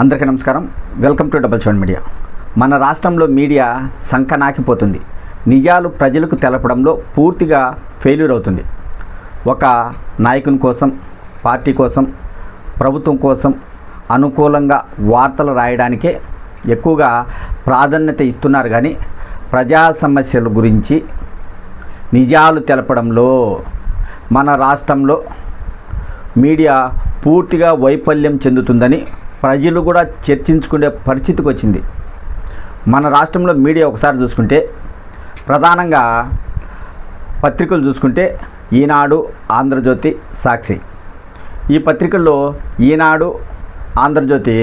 అందరికీ నమస్కారం. Welcome to double seven media. మన రాష్ట్రంలో మీడియా సంకనాకిపోతుంది. నిజాలు ప్రజలకు తెలపడంలో పూర్తిగా ఫెయిల్యూర్ అవుతుంది. ఒక నాయకుని కోసం పార్టీ కోసం ప్రభుత్వం కోసం అనుకూలంగా వార్తలు రాయడానికే ఎక్కువగా ప్రాధాన్యత ఇస్తున్నారు కానీ ప్రజా సమస్యల గురించి నిజాలు తెలపడంలో మన రాష్ట్రంలో మీడియా పూర్తిగా వైఫల్యం చెందుతుందని ప్రజలు కూడా చర్చించుకునే పరిస్థితికి వచ్చింది. మన రాష్ట్రంలో మీడియా ఒకసారి చూసుకుంటే ప్రధానంగా పత్రికలు చూసుకుంటే ఈనాడు ఆంధ్రజ్యోతి సాక్షి. ఈ పత్రికల్లో ఈనాడు ఆంధ్రజ్యోతి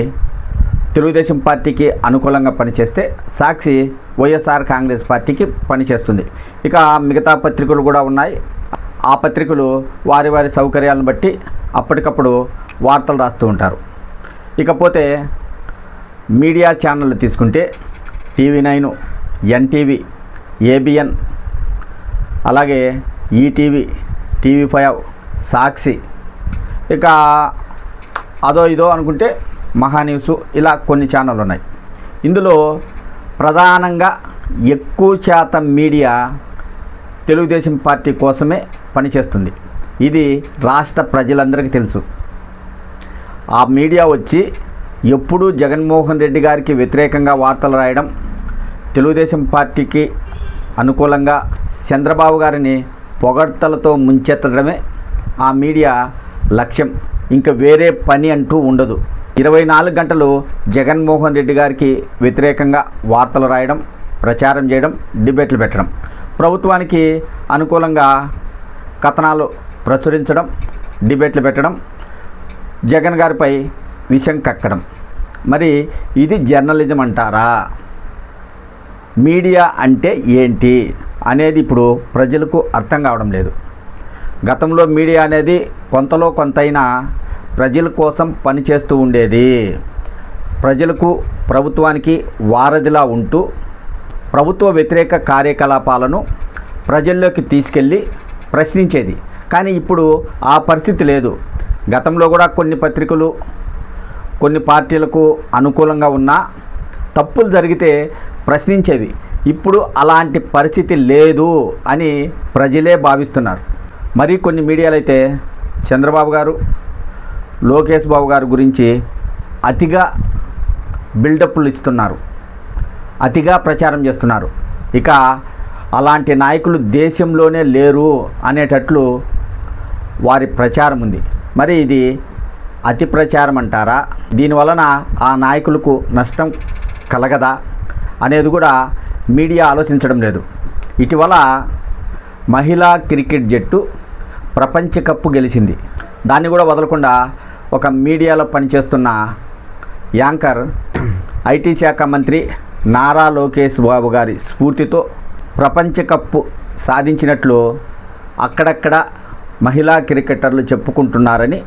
తెలుగుదేశం పార్టీకి అనుకూలంగా పనిచేస్తే సాక్షి వైఎస్ఆర్ కాంగ్రెస్ పార్టీకి పనిచేస్తుంది. ఇక మిగతా పత్రికలు కూడా ఉన్నాయి. ఆ పత్రికలు వారి వారి సౌకర్యాలను బట్టి అప్పటికప్పుడు వార్తలు రాస్తూ ఉంటారు. ఇకపోతే మీడియా ఛానళ్ళు తీసుకుంటే టీవీ నైన్ ఎన్టీవీ ఏబిఎన్ అలాగే ఈటీవీ టీవీ ఫైవ్ సాక్షి ఇక అదో ఇదో అనుకుంటే మహా న్యూస్ ఇలా కొన్ని ఛానళ్ళు ఉన్నాయి ఇందులో ప్రధానంగా ఎక్కువ శాతం మీడియా తెలుగుదేశం పార్టీ కోసమే పనిచేస్తుంది. ఇది రాష్ట్ర ప్రజలందరికీ తెలుసు. ఆ మీడియా వచ్చి ఎప్పుడూ జగన్మోహన్ రెడ్డి గారికి వ్యతిరేకంగా వార్తలు రాయడం తెలుగుదేశం పార్టీకి అనుకూలంగా చంద్రబాబు గారిని పొగడ్తలతో ముంచెత్తడమే ఆ మీడియా లక్ష్యం. ఇంకా వేరే పని అంటూ ఉండదు. ఇరవై నాలుగు గంటలు జగన్మోహన్ రెడ్డి గారికి వ్యతిరేకంగా వార్తలు రాయడం ప్రచారం చేయడం డిబేట్లు పెట్టడం ప్రభుత్వానికి అనుకూలంగా కథనాలు ప్రచురించడం డిబేట్లు పెట్టడం జగన్ గారిపై విషం కక్కడం. మరి ఇది జర్నలిజం అంటారా? మీడియా అంటే ఏంటి అనేది ఇప్పుడు ప్రజలకు అర్థం కావడం లేదు. గతంలో మీడియా అనేది కొంతలో కొంతైనా ప్రజల కోసం పనిచేస్తూ ఉండేది. ప్రజలకు ప్రభుత్వానికి వారధిలా ఉంటూ ప్రభుత్వ వ్యతిరేక కార్యకలాపాలను ప్రజల్లోకి తీసుకెళ్ళి ప్రశ్నించేది. కానీ ఇప్పుడు ఆ పరిస్థితి లేదు. గతంలో కూడా కొన్ని పత్రికలు కొన్ని పార్టీలకు అనుకూలంగా ఉన్నా తప్పులు జరిగితే ప్రశ్నించేవి. ఇప్పుడు అలాంటి పరిస్థితి లేదు అని ప్రజలే భావిస్తున్నారు. మరి కొన్ని మీడియాలు అయితే చంద్రబాబు గారు లోకేష్ బాబు గారి గురించి అతిగా బిల్డప్లు ఇస్తున్నారు. అతిగా ప్రచారం చేస్తున్నారు. ఇక అలాంటి నాయకులు దేశంలోనే లేరు అనేటట్లు వారి ప్రచారం ఉంది. మరి ఇది అతి ప్రచారం అంటారా? దీనివలన ఆ నాయకులకు నష్టం కలగదా? అనేది కూడా మీడియా ఆలోచించడం లేదు. ఇటీవల మహిళా క్రికెట్ జట్టు ప్రపంచ కప్పు గెలిచింది. దాన్ని కూడా వదలకుండా ఒక మీడియాలో పనిచేస్తున్న యాంకర్ ఐటీ శాఖ మంత్రి నారా లోకేష్ బాబు గారి స్ఫూర్తితో ప్రపంచ కప్పు సాధించినట్లు అక్కడక్కడ మహిళా క్రికెటర్లు చెప్పుకుంటున్నారని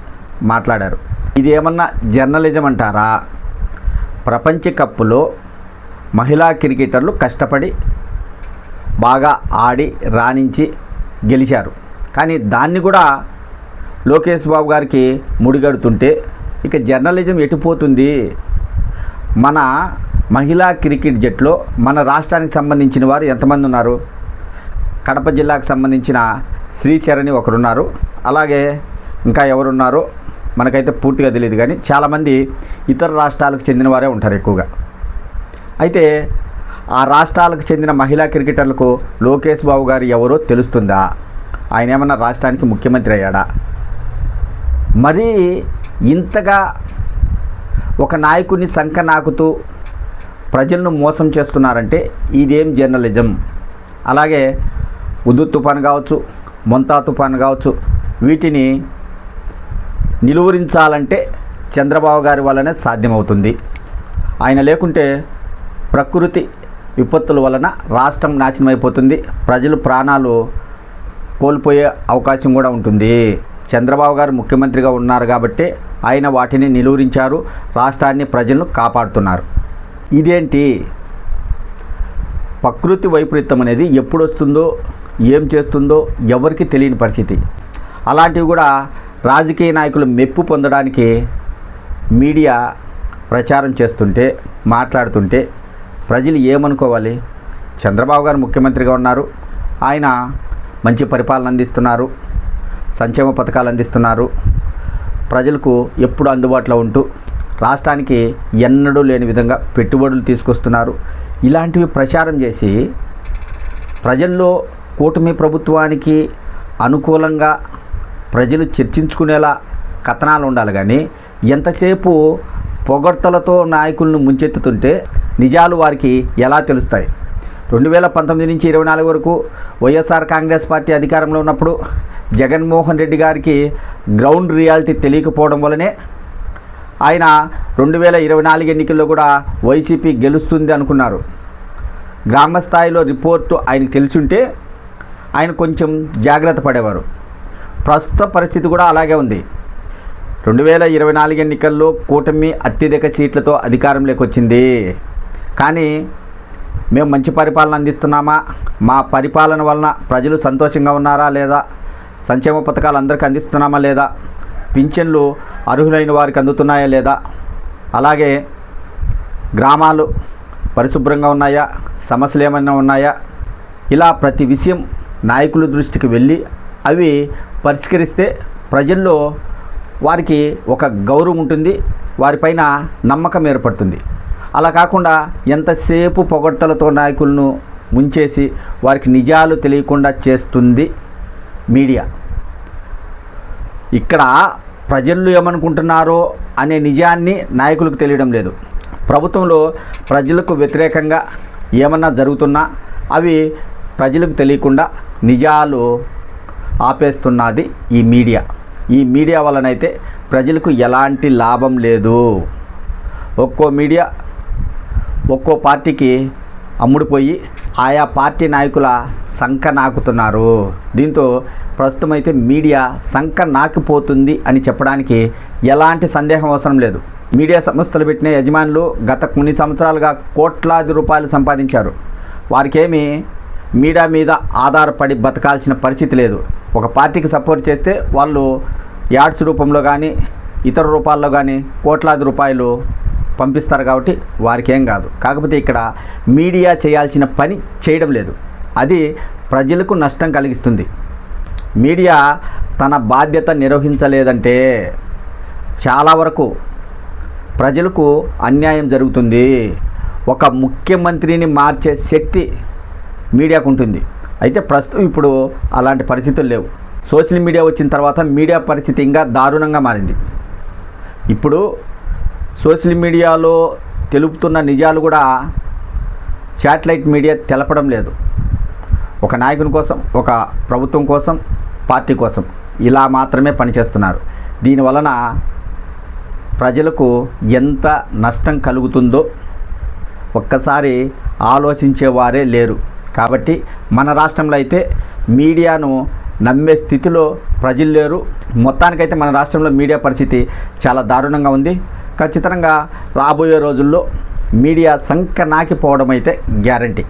మాట్లాడారు. ఇది ఏమన్నా జర్నలిజం అంటారా ప్రపంచ కప్పులో మహిళా క్రికెటర్లు కష్టపడి బాగా ఆడి రాణించి గెలిచారు. కానీ దాన్ని కూడా లోకేష్ బాబు గారికి ముడిగడుతుంటే ఇక జర్నలిజం ఎటుపోతుంది మన మహిళా క్రికెట్ జట్లో మన రాష్ట్రానికి సంబంధించిన వారు ఎంతమంది ఉన్నారు? కడప జిల్లాకు సంబంధించిన శ్రీచరణి ఒకరున్నారు. అలాగే ఇంకా ఎవరున్నారో మనకైతే పూర్తిగా తెలియదు కానీ చాలామంది ఇతర రాష్ట్రాలకు చెందిన వారే ఉంటారు ఎక్కువగా. అయితే ఆ రాష్ట్రాలకు చెందిన మహిళా క్రికెటర్లకు లోకేష్ బాబు గారు ఎవరో తెలుస్తుందా? ఆయన ఏమన్నా రాష్ట్రానికి ముఖ్యమంత్రి అయ్యాడా? మరీ ఇంతగా ఒక నాయకుడిని సంఖ నాకుతూ ప్రజలను మోసం చేస్తున్నారంటే ఇదేం జర్నలిజం? అలాగే ఉదు తుఫాన్ కావచ్చు మొంతా తుఫాన్ కావచ్చు. వీటిని నిలువరించాలంటే చంద్రబాబు గారి వల్లనే సాధ్యమవుతుంది. ఆయన లేకుంటే ప్రకృతి విపత్తుల వలన రాష్ట్రం నాశనం అయిపోతుంది. ప్రజలు ప్రాణాలు కోల్పోయే అవకాశం కూడా ఉంటుంది. చంద్రబాబు గారు ముఖ్యమంత్రిగా ఉన్నారు కాబట్టి ఆయన వాటిని నిలువరించారు. రాష్ట్రాన్ని ప్రజలను కాపాడుతున్నారు. ఇదేంటి? ప్రకృతి వైపరీత్యం అనేది ఎప్పుడు వస్తుందో ఏం చేస్తుందో ఎవరికి తెలియని పరిస్థితి. అలాంటివి కూడా రాజకీయ నాయకులు మెప్పు పొందడానికి మీడియా ప్రచారం చేస్తుంటే మాట్లాడుతుంటే ప్రజలు ఏమనుకోవాలి? చంద్రబాబు గారు ముఖ్యమంత్రిగా ఉన్నారు. ఆయన మంచి పరిపాలన అందిస్తున్నారు. సంక్షేమ పథకాలు అందిస్తున్నారు. ప్రజలకు ఎప్పుడు అందుబాటులో ఉంటూ రాష్ట్రానికి ఎన్నడూ లేని విధంగా పెట్టుబడులు తీసుకొస్తున్నారు. ఇలాంటివి ప్రచారం చేసి ప్రజల్లో కూటమి ప్రభుత్వానికి అనుకూలంగా ప్రజలు చర్చించుకునేలా కథనాలు ఉండాలి. కానీ ఎంతసేపు పొగడ్తలతో నాయకులను ముంచెత్తుతుంటే నిజాలు వారికి ఎలా తెలుస్తాయి? రెండు వేల పంతొమ్మిది నుంచి ఇరవై నాలుగు వరకు వైఎస్ఆర్ కాంగ్రెస్ పార్టీ అధికారంలో ఉన్నప్పుడు జగన్మోహన్ రెడ్డి గారికి గ్రౌండ్ రియాలిటీ తెలియకపోవడం వల్లనే ఆయన రెండు వేల ఇరవై నాలుగు ఎన్నికల్లో కూడా వైసీపీ గెలుస్తుంది అనుకున్నారు. గ్రామ స్థాయిలో రిపోర్టు ఆయనకు తెలిసుంటే ఆయన కొంచెం జాగ్రత్త పడేవారు. ప్రస్తుత పరిస్థితి కూడా అలాగే ఉంది. రెండు వేల ఇరవై నాలుగు ఎన్నికల్లో కూటమి అత్యధిక సీట్లతో అధికారంలోకి వచ్చింది. కానీ మేము మంచి పరిపాలన అందిస్తున్నామా? మా పరిపాలన వలన ప్రజలు సంతోషంగా ఉన్నారా లేదా? సంక్షేమ పథకాలు అందరికీ అందిస్తున్నామా లేదా? పింఛన్లు అర్హులైన వారికి అందుతున్నాయా లేదా? అలాగే గ్రామాలు పరిశుభ్రంగా ఉన్నాయా? సమస్యలు ఏమైనా ఉన్నాయా? ఇలా ప్రతి విషయం నాయకుల దృష్టికి వెళ్ళి అవి పరిష్కరిస్తే ప్రజల్లో వారికి ఒక గౌరవం ఉంటుంది వారిపైన నమ్మకం ఏర్పడుతుంది. అలా కాకుండా ఎంతసేపు పొగడ్తలతో నాయకులను ముంచేసి వారికి నిజాలు తెలియకుండా చేస్తుంది మీడియా. ఇక్కడ ప్రజలు ఏమనుకుంటున్నారో అనే నిజాన్ని నాయకులకు తెలియడం లేదు. ప్రభుత్వంలో ప్రజలకు వ్యతిరేకంగా ఏమన్నా జరుగుతున్నా అవి ప్రజలకు తెలియకుండా నిజాలు ఆపేస్తున్నది ఈ మీడియా. ఈ మీడియా వలనైతే ప్రజలకు ఎలాంటి లాభం లేదు. ఒక్కో మీడియా ఒక్కో పార్టీకి అమ్ముడుపోయి ఆయా పార్టీ నాయకుల సంఖ నాకుతున్నారు. దీంతో ప్రస్తుతం అయితే మీడియా సంఖ నాకిపోతుంది అని చెప్పడానికి ఎలాంటి సందేహం అవసరం లేదు. మీడియా సంస్థలు పెట్టిన యజమానులు గత కొన్ని సంవత్సరాలుగా కోట్లాది రూపాయలు సంపాదించారు. వారికేమి మీడియా మీద ఆధారపడి బతకాల్సిన పరిస్థితి లేదు. ఒక పార్టీకి సపోర్ట్ చేస్తే వాళ్ళు యాడ్స్ రూపంలో కానీ ఇతర రూపాల్లో కానీ కోట్లాది రూపాయలు పంపిస్తారు కాబట్టి వారికి ఏం కాదు. కాకపోతే ఇక్కడ మీడియా చేయాల్సిన పని చేయడం లేదు. అది ప్రజలకు నష్టం కలిగిస్తుంది. మీడియా తన బాధ్యత నిర్వహించలేదంటే చాలా వరకు ప్రజలకు అన్యాయం జరుగుతుంది. ఒక ముఖ్యమంత్రిని మార్చే శక్తి మీడియాకు ఉంటుంది అయితే ప్రస్తుతం ఇప్పుడు అలాంటి పరిస్థితులు లేవు. సోషల్ మీడియా వచ్చిన తర్వాత మీడియా పరిస్థితి ఇంకా దారుణంగా మారింది. ఇప్పుడు సోషల్ మీడియాలో తెలుపుతున్న నిజాలు కూడా శాటిలైట్ మీడియా తెలపడం లేదు. ఒక నాయకుని కోసం ఒక ప్రభుత్వం కోసం పార్టీ కోసం ఇలా మాత్రమే పనిచేస్తున్నారు. దీనివలన ప్రజలకు ఎంత నష్టం కలుగుతుందో ఒక్కసారి ఆలోచించేవారే లేరు. కాబట్టి మన రాష్ట్రంలో అయితే మీడియాను నమ్మే స్థితిలో ప్రజలు లేరు. మొత్తానికైతే మన రాష్ట్రంలో మీడియా పరిస్థితి చాలా దారుణంగా ఉంది. ఖచ్చితంగా రాబోయే రోజుల్లో మీడియా సంఖ్య నాకిపోవడం అయితే గ్యారంటీ.